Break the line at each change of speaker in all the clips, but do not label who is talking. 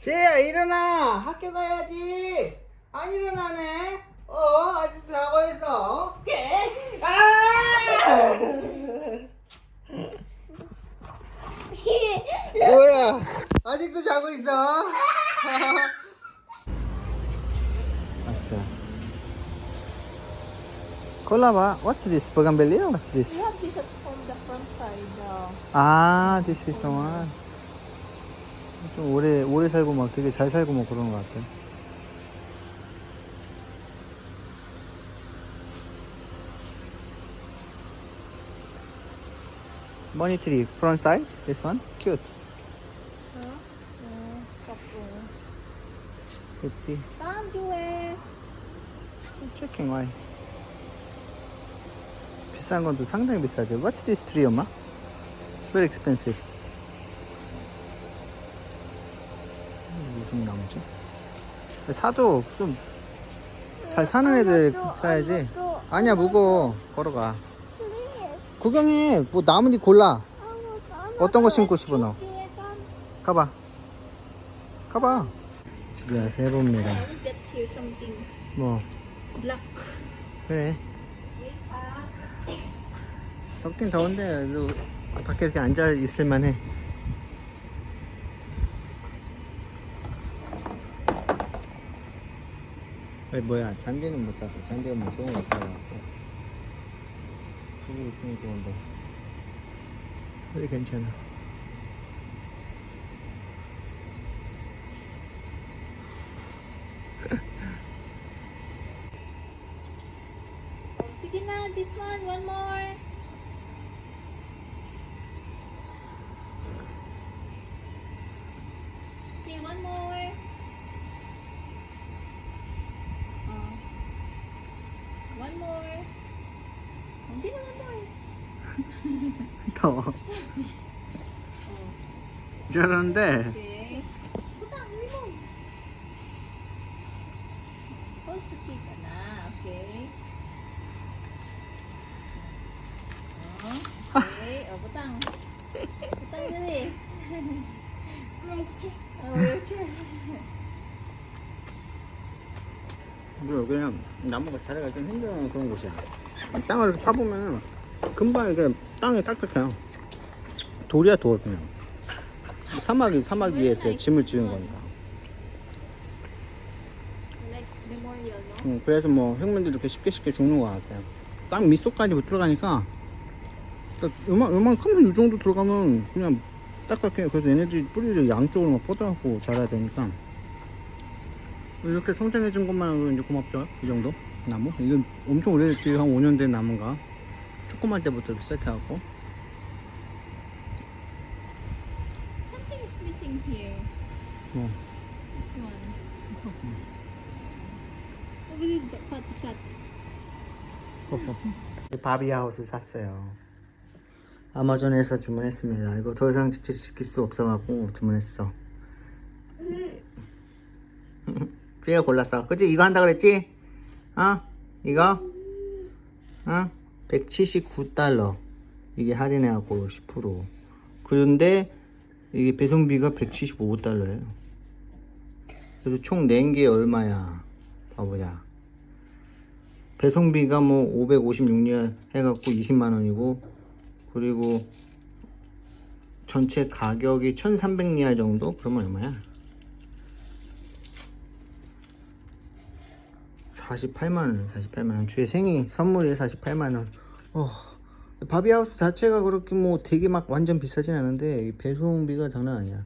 제야 일어나 학교 가야지 안 일어나네 어 아직도 자고 있어 오케이 아 뭐야 아직도 자고 있어 왔어 골라봐 What's this? 버간벨리야? What's
We
this?
have this on the front side. Uh,
아 this is the one 좀 오래 오래 살고 막 되게 잘 살고 막 그런 것 같아 Money tree front side this one cute?
Uh.
50
Tam Joel.
checking why 비싼 건도 상당히 비싸죠 What's this tree 엄마? Very expensive 무슨 나무지? 사도 좀 잘 사는 애들 사야지. 아니야 무거워 걸어가. 구경해. 뭐 나무니 골라. 어떤 거 신고 싶어 너? 가봐. 가봐. 집에 와서 해봅니다. 뭐. 그래. 덥긴 더운데 너 밖에 이렇게 앉아 있을 만해 왜 뭐야 잔디는 못 샀어 잔디가 뭐 좋은 거 없다고 여기 있으면 좋은데 여기 괜찮아
Oh, this one, one more. Okay, one more. One more. Hindi na one more.
Ito. Diyan de.
Okay. Butang, remove. Positive ka na. Okay. Oh, okay. Oh, butang. Butang dali. Okay. Oh, wheelchair.
뭐 그냥 나무가 자라가 좀 힘든 그런 곳이야. 땅을 파보면 금방 이게 땅이 딱딱해요. 돌이야 돌 그냥. 사막이 사막 위에 이렇게 짐을 지은 거니까. 응, 그래서 뭐 혁명들이 이렇게 쉽게 쉽게 죽는 것 같아요. 땅 밑속까지 못 들어가니까 그러니까 요만큼 이 정도 들어가면 그냥 딱딱해요. 그래서 얘네들이 뿌리를 양쪽으로 막 뻗어갖고 자라야 되니까 이렇게 성장해 준 것만으로 이제 고맙죠. 이 정도 나무. 이건 엄청 오래됐지 한 5년 된 나무가 조그만 때부터 이렇게 시작해갖고
Something is missing here.
뭐
This one. Oh, we did cut, cut.
바비 하우스 샀어요. 아마존에서 주문했습니다. 이거 더 이상 직접 시킬 수 없어갖고 주문했어. 주희가 골랐어. 그치? 이거 한다 그랬지? 어? 이거? 어? 179달러. 이게 할인해갖고 10%. 그런데 이게 배송비가 175달러예요. 그래서 총 낸 게 얼마야? 봐보자. 배송비가 뭐 556리알 해갖고 20만 원이고 그리고 전체 가격이 1300리알 정도? 그러면 얼마야? 48만 원, 48만 원. 주의 생일 선물이 48만 원. 어, 바비하우스 자체가 그렇게 뭐 되게 막 완전 비싸진 않은데 이 배송비가 장난 아니야.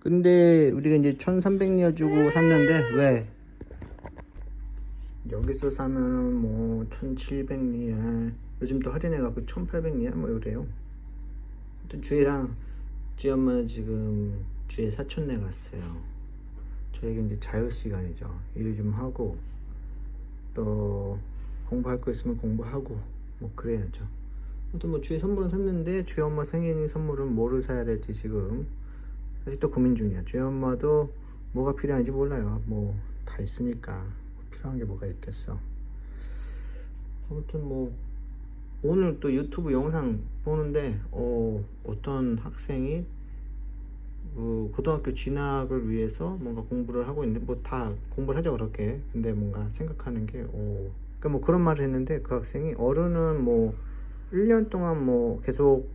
근데 우리가 이제 1300리알 주고 샀는데 왜? 여기서 사면은 뭐 1700리알 요즘 또 할인해갖고 1800리알 뭐 이래요 또 주희랑 주희 엄마는 지금 주희 사촌네 갔어요 저에게 이제 자유 시간이죠 일을 좀 하고 또 공부할 거 있으면 공부하고 뭐 그래야죠. 아무튼 뭐 주희 선물은 샀는데 주희 엄마 생일 선물은 뭐를 사야 될지 지금 또 고민 중이야. 주희 엄마도 뭐가 필요한지 몰라요. 뭐 다 있으니까 뭐 필요한 게 뭐가 있겠어. 아무튼 뭐 오늘 또 유튜브 영상 보는데 어 어떤 학생이 그 고등학교 진학을 위해서 뭔가 공부를 하고 있는데 뭐 다 공부를 하죠 그렇게. 근데 뭔가 생각하는 게 오. 그뭐 그런 말을 했는데 그 학생이 어른은 뭐 1년 동안 뭐 계속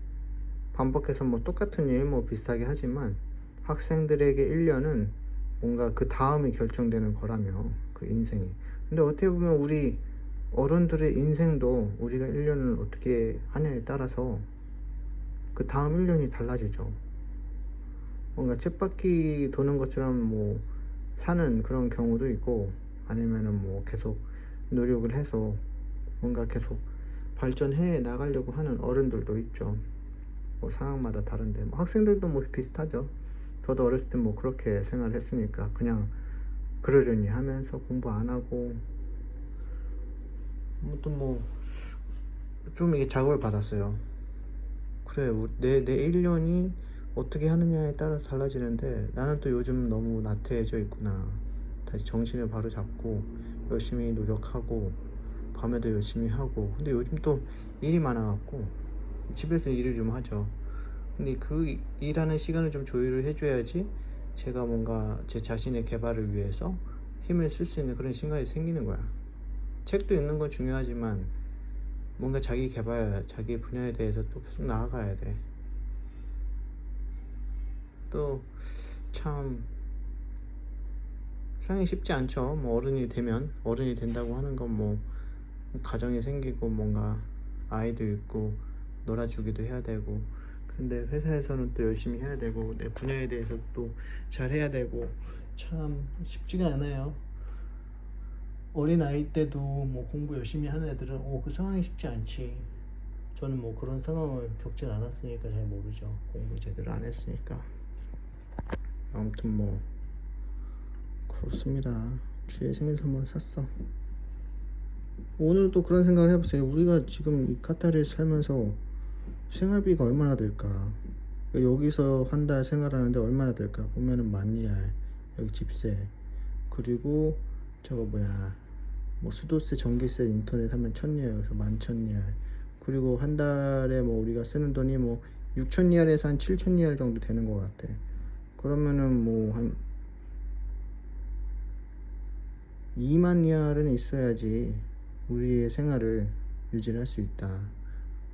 반복해서 뭐 똑같은 일 뭐 비슷하게 하지만 학생들에게 1년은 뭔가 그 다음이 결정되는 거라며 그 인생이. 근데 어떻게 보면 우리 어른들의 인생도 우리가 1년을 어떻게 하냐에 따라서 그 다음 1년이 달라지죠 뭔가 쳇바퀴 도는 것처럼 뭐 사는 그런 경우도 있고 아니면은 뭐 계속 노력을 해서 뭔가 계속 발전해 나가려고 하는 어른들도 있죠. 뭐 상황마다 다른데 뭐 학생들도 뭐 비슷하죠. 저도 어렸을 때 뭐 그렇게 생활했으니까 그냥 그러려니 하면서 공부 안 하고 아무튼 뭐 좀 이게 자극을 받았어요. 그래 우- 내, 내 1년이 어떻게 하느냐에 따라서 달라지는데 나는 또 요즘 너무 나태해져 있구나. 다시 정신을 바로 잡고 열심히 노력하고 밤에도 열심히 하고. 근데 요즘 또 일이 많아갖고 집에서 일을 좀 하죠. 근데 그 이- 일하는 시간을 좀 조율을 해줘야지 제가 뭔가 제 자신의 개발을 위해서 힘을 쓸 수 있는 그런 시간이 생기는 거야. 책도 읽는 건 중요하지만 뭔가 자기 개발, 자기 분야에 대해서 또 계속 나아가야 돼. 또참 세상이 쉽지 않죠. 뭐 어른이 되면 어른이 된다고 하는 건 뭐 가정이 생기고 뭔가 아이도 있고 놀아주기도 해야 되고 근데 회사에서는 또 열심히 해야 되고 내 분야에 대해서 또 잘 해야 되고 참 쉽지가 않아요. 어린 아이 때도 뭐 공부 열심히 하는 애들은 오 그 상황이 쉽지 않지. 저는 뭐 그런 상황을 겪진 않았으니까 잘 모르죠. 공부 제대로 안 했으니까. 아무튼 뭐 그렇습니다. 주에 생일 선물 샀어. 오늘 또 그런 생각을 해봤어요. 우리가 지금 이 카타르에 살면서 생활비가 얼마나 들까? 여기서 한 달 생활하는데 얼마나 들까? 보면은 만 리알, 여기 집세, 그리고 저거 뭐야, 뭐 수도세, 전기세, 인터넷 하면 천 리알, 그래서 만천 리알. 그리고 한 달에 뭐 우리가 쓰는 돈이 뭐 6천 리알에서 한 7천 리알 정도 되는 것 같아. 그러면은 뭐 한 2만 리알은 있어야지 우리의 생활을 유지를 할수 있다.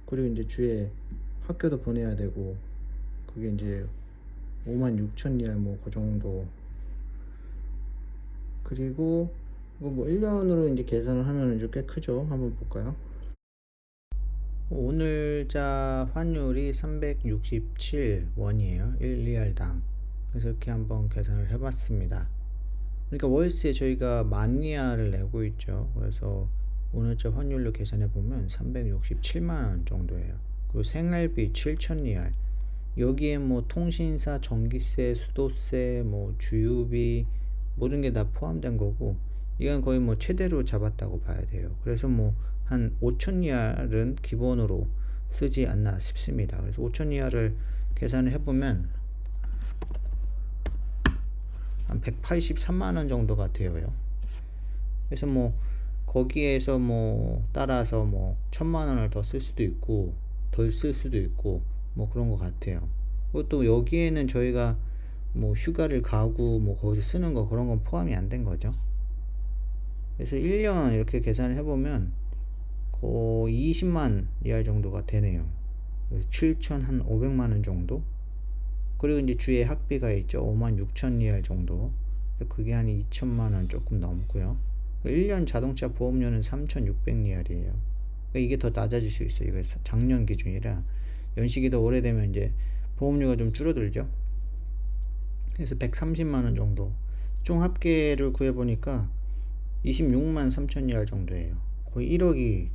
그리고 이제 주에 학교도 보내야 되고 그게 이제 5만 6천 리알 뭐 그 정도. 그리고 이거 뭐 1년으로 이제 계산을 하면 이제 꽤 크죠. 한번 볼까요? 오늘자 환율이 367원이에요. 1리알당. 이렇게 한번 계산을 해봤습니다. 그러니까 월세 저희가 만 리알을 내고 있죠. 그래서 오늘자 환율로 계산해 보면 367만 원 정도예요. 그리고 생활비 7천 리알. 여기에 뭐 통신사, 전기세, 수도세, 뭐 주유비 모든 게 다 포함된 거고 이건 거의 뭐 최대로 잡았다고 봐야 돼요. 그래서 뭐 한 5천 리알은 기본으로 쓰지 않나 싶습니다. 그래서 5천 리알을 계산을 해보면 한 183만 원 정도가 되어요. 그래서 뭐 거기에서 뭐 따라서 뭐 천만 원을 더 쓸 수도 있고 덜 쓸 수도 있고 뭐 그런 것 같아요. 또 여기에는 저희가 뭐 휴가를 가고 뭐 거기서 쓰는 거 그런 건 포함이 안 된 거죠. 그래서 1년 이렇게 계산을 해보면 거의 20만 리알 정도가 되네요. 7,500만 원 정도. 그리고 이제 주에 학비가 있죠. 5만 6천 리알 정도. 그게 한 2천만 원 조금 넘고요. 1년 자동차 보험료는 3,600 리알이에요. 이게 더 낮아질 수 있어요. 이거 작년 기준이라 연식이 더 오래되면 이제 보험료가 좀 줄어들죠. 그래서 130만 원 정도. 총 합계를 구해 보니까 26만 3천 리알 정도예요. 거의 1억이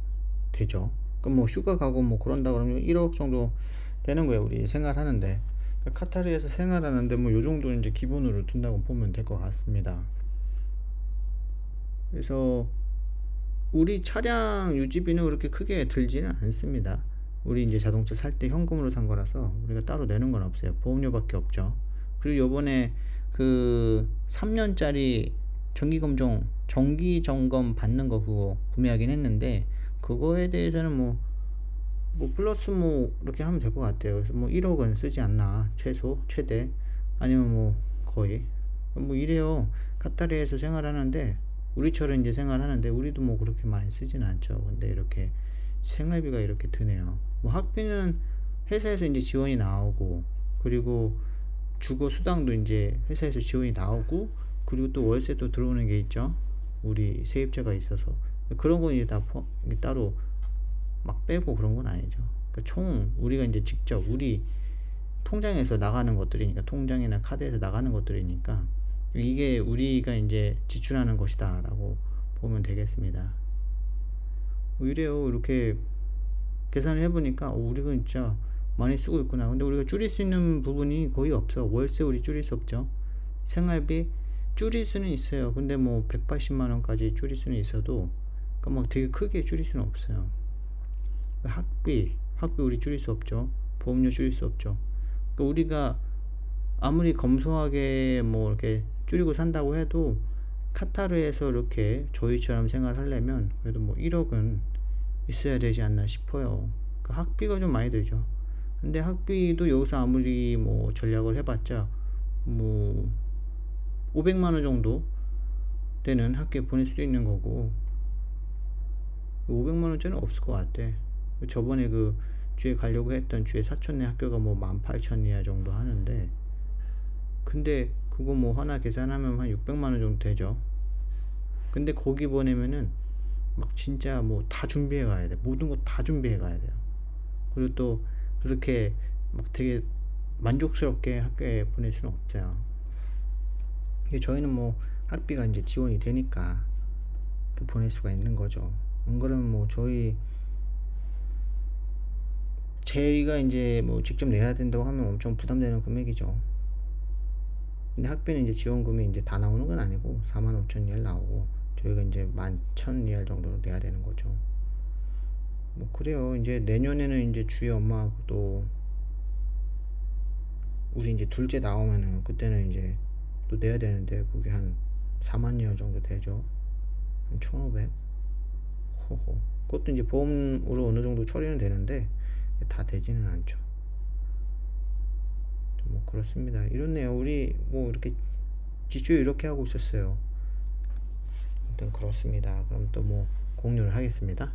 되죠. 그럼 뭐 휴가 가고 뭐 그런다 그러면 1억 정도 되는 거예요. 우리 생활하는데. 그러니까 카타르에서 생활하는데 뭐 요 정도 이제 기본으로 둔다고 보면 될 것 같습니다. 그래서 우리 차량 유지비는 그렇게 크게 들지는 않습니다. 우리 이제 자동차 살 때 현금으로 산 거라서 우리가 따로 내는 건 없어요. 보험료밖에 없죠. 그리고 요번에 그 3년짜리 정기 검정, 정기 점검 받는 거 그거 구매하긴 했는데 그거에 대해서는 뭐, 뭐 플러스 뭐 이렇게 하면 될 것 같아요. 그래서 뭐 1억은 쓰지 않나 최소 최대 아니면 뭐 거의 뭐 이래요. 카타르에서 생활하는데 우리처럼 이제 생활하는데 우리도 뭐 그렇게 많이 쓰진 않죠. 근데 이렇게 생활비가 이렇게 드네요. 뭐 학비는 회사에서 이제 지원이 나오고 그리고 주거 수당도 이제 회사에서 지원이 나오고 그리고 또 월세도 들어오는 게 있죠. 우리 세입자가 있어서 그런 건 이제 다 포, 따로 막 빼고 그런 건 아니죠. 그러니까 총 우리가 이제 직접 우리 통장에서 나가는 것들이니까 통장이나 카드에서 나가는 것들이니까 이게 우리가 이제 지출하는 것이다라고 보면 되겠습니다. 뭐 이래요. 이렇게 계산을 해보니까 어, 우리가 진짜 많이 쓰고 있구나. 근데 우리가 줄일 수 있는 부분이 거의 없어. 월세 우리 줄일 수 없죠. 생활비 줄일 수는 있어요. 근데 뭐 180만 원까지 줄일 수는 있어도 그러니까 막 되게 크게 줄일 수는 없어요. 학비, 학비 우리 줄일 수 없죠. 보험료 줄일 수 없죠. 그러니까 우리가 아무리 검소하게 뭐 이렇게 줄이고 산다고 해도 카타르에서 이렇게 저희처럼 생활하려면 그래도 뭐 1억은 있어야 되지 않나 싶어요. 그 학비가 좀 많이 들죠. 근데 학비도 여기서 아무리 뭐 전략을 해봤자 뭐 500만 원 정도 되는 학교에 보낼 수도 있는 거고 500만 원짜리는 없을 것 같아. 저번에 그 주에 가려고 했던 주에 사촌내 학교가 뭐 18,000이야 정도 하는데 근데 그거 뭐 하나 계산하면 한 600만 원 정도 되죠. 근데 거기 보내면은 막 진짜 뭐 다 준비해 가야 돼. 모든 거 다 준비해 가야 돼요. 그리고 또 그렇게 막 되게 만족스럽게 학교에 보낼 수는 없어요. 이게 저희는 뭐 학비가 이제 지원이 되니까 이렇게 보낼 수가 있는 거죠. 안 그러면 뭐 저희 저희가 이제 뭐 직접 내야 된다고 하면 엄청 부담되는 금액이죠. 근데 학비는 이제 지원금이 이제 다 나오는 건 아니고 4만 5천 리알 나오고 저희가 이제 11,000 리알 정도로 내야 되는 거죠. 뭐 그래요. 이제 내년에는 이제 주희 엄마하고도 우리 이제 둘째 나오면은 그때는 이제 또 내야 되는데 그게 한 4만 리알 정도 되죠. 한 1,500. 호호. 그것도 이제 보험으로 어느 정도 처리는 되는데 다 되지는 않죠. 뭐 그렇습니다. 이렇네요. 우리 뭐 이렇게 지출 이렇게 하고 있었어요. 아무튼 그렇습니다. 그럼 또 뭐 공유를 하겠습니다.